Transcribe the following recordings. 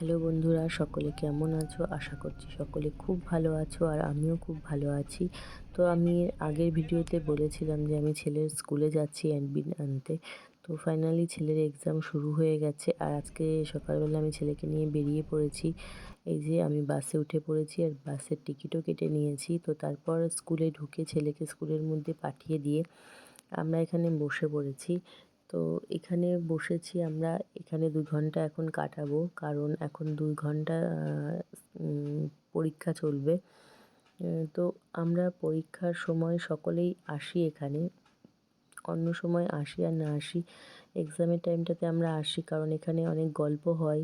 Hello বন্ধুরা, সকলে কেমন আছো? আশা করছি সকলে খুব ভালো আছো আর আমিও খুব ভালো আছি। তো আমি আগের ভিডিওতে বলেছিলাম যে আমি ছেলের স্কুলে যাচ্ছি অ্যাডমিট আনতে। তো ফাইনালি ছেলের এক্সাম শুরু হয়ে গেছে আর আজকে সকালবেলা আমি ছেলেকে নিয়ে বেরিয়ে পড়েছি। এই যে আমি বাসে উঠে পড়েছি আর বাসের টিকিটও কেটে নিয়েছি। তো তারপর স্কুলে ঢুকে ছেলেকে স্কুলের মধ্যে পাঠিয়ে দিয়ে আমরা এখানে বসে পড়েছি। তো এখানে বসেছি আমরা। এখানে দু ঘণ্টা এখন কাটাবো। কারণ এখন দুই ঘণ্টা পরীক্ষা চলবে। তো আমরা পরীক্ষার সময় সকলেই আসি এখানে। অন্য সময় আসি আর না আসি এক্সামের টাইমটাতে আমরা আসি। কারণ এখানে অনেক গল্প হয়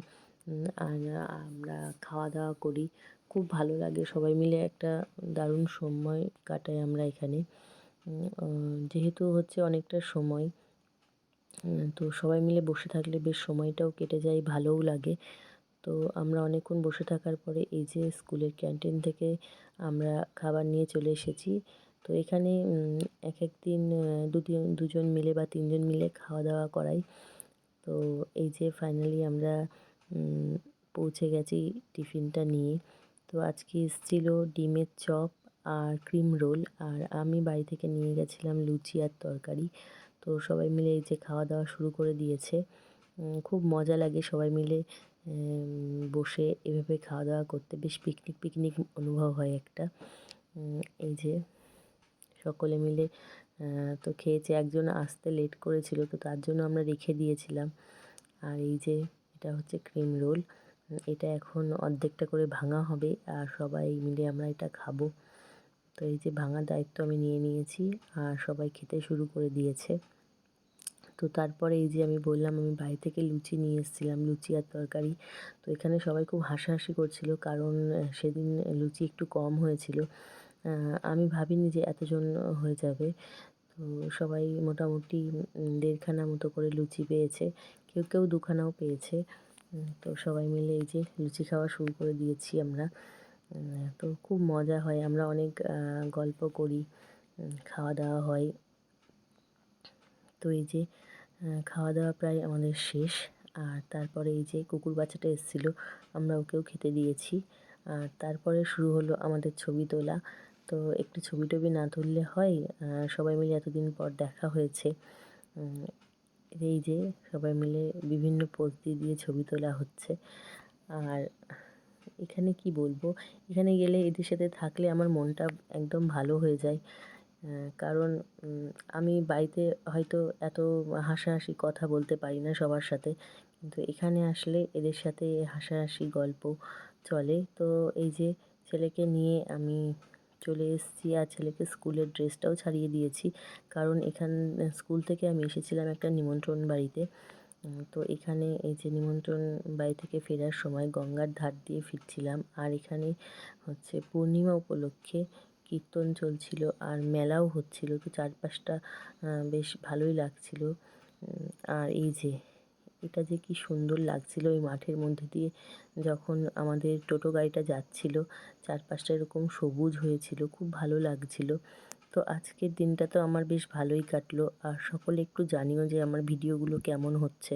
আর আমরা খাওয়া দাওয়া করি। খুব ভালো লাগে। সবাই মিলে একটা দারুণ সময় কাটাই আমরা এখানে। যেহেতু হচ্ছে অনেকটা সময়। তো সবাই মিলে বসে থাকলে বেশ সময়টাও কেটে যায়, ভালোও লাগে। তো আমরা অনেকক্ষণ বসে থাকার পরে এই যে স্কুলের ক্যান্টিন থেকে আমরা খাবার নিয়ে চলে এসেছি। তো এখানে এক এক দিন দুজন দুজন মিলে বা তিনজন মিলে খাওয়া দাওয়া করাই। তো এই যে ফাইনালি আমরা পৌঁছে গেছি টিফিনটা নিয়ে। তো আজকে এসেছিল ডিমের চপ আর ক্রিম রোল। আর আমি বাড়ি থেকে নিয়ে গেছিলাম লুচি আর তরকারি। তো সবাই মিলে এই যে খাওয়া দাওয়া শুরু করে দিয়েছে। খুব মজা লাগে সবাই মিলে বসে এভাবে খাওয়া দাওয়া করতে। বেশ পিকনিক পিকনিক অনুভব হয় একটা। এই যে সকলে মিলে তো খেয়েছে। একজন আসতে লেট করেছিল, তো তার জন্য আমরা রেখে দিয়েছিলাম। আর এই যে এটা হচ্ছে ক্রিম রোল এটা এখন অর্ধেকটা করে ভাঙা হবে আর সবাই মিলে আমরা এটা খাব। তো এই যে ভাঙার দায়িত্ব আমি নিয়ে নিয়েছি আর সবাই খেতে শুরু করে দিয়েছে। তো তারপরে এই যে আমি বললাম, আমি বাড়ি থেকে লুচি নিয়ে এসেছিলাম, লুচি আর তরকারি। তো এখানে সবাই খুব হাসাহাসি করছিল কারণ সেদিন লুচি একটু কম হয়েছিল। আমি ভাবিনি যে এতজন হয়ে যাবে। তো সবাই মোটামুটি দেড়খানা মতো করে লুচি পেয়েছে। কেউ কেউ দুখানাও পেয়েছে। তো সবাই মিলে এই যে লুচি খাওয়া শুরু করে দিয়েছি আমরা। তো খুব মজা হয়। আমরা অনেক গল্প করি খাওয়া দাওয়া হয়। তো এই যে খাওয়া দাওয়া প্রায় আমাদের শেষ। আর তারপরে এই যে কুকুর বাচ্চাটা এসেছিল, আমরা ওকেও খেতে দিয়েছি। আর তারপরে শুরু হলো আমাদের ছবি তোলা। তো একটু ছবি টবি না তুললে হয় সবাই মিলে এতদিন পর দেখা হয়েছে। এই যে সবাই মিলে বিভিন্ন পোজ দিয়ে দিয়ে ছবি তোলা হচ্ছে। আর এখানে কি বলব? এখানে গেলে এদের সাথে থাকলে আমার মনটা একদম ভালো হয়ে যায়। কারণ আমি বাড়িতে হয়তো এত হাসাহাসি কথা বলতে পারি না সবার সাথে। কিন্তু এখানে আসলে এদের সাথে হাসাহাসি গল্প চলে। তো এই যে ছেলেকে নিয়ে আমি চলে এসেছি আর ছেলেকে স্কুলের ড্রেসটাও ছাড়িয়ে দিয়েছি। কারণ এখান, স্কুল থেকে আমি এসেছিলাম একটা নিমন্ত্রণ বাড়িতে। তো এখানে এই যে নিমন্ত্রণ বাড়ি থেকে ফেরার সময় গঙ্গার ধার দিয়ে ফিরছিলাম। আর এখানে হচ্ছে পূর্ণিমা উপলক্ষে কীর্তন চলছিল আর মেলাও হচ্ছিল। তো চারপাশটা বেশ ভালোই লাগছিল। আর এই যে, এটা যে কি সুন্দর লাগছিল ওই মাঠের মধ্যে দিয়ে যখন আমাদের টোটো গাড়িটা যাচ্ছিল, চারপাশটা এরকম সবুজ হয়েছিল, খুব ভালো লাগছিল। তো আজকের দিনটা তো আমার বেশ ভালোই কাটলো। আর সকলে একটু জানিও যে আমার ভিডিওগুলো কেমন হচ্ছে।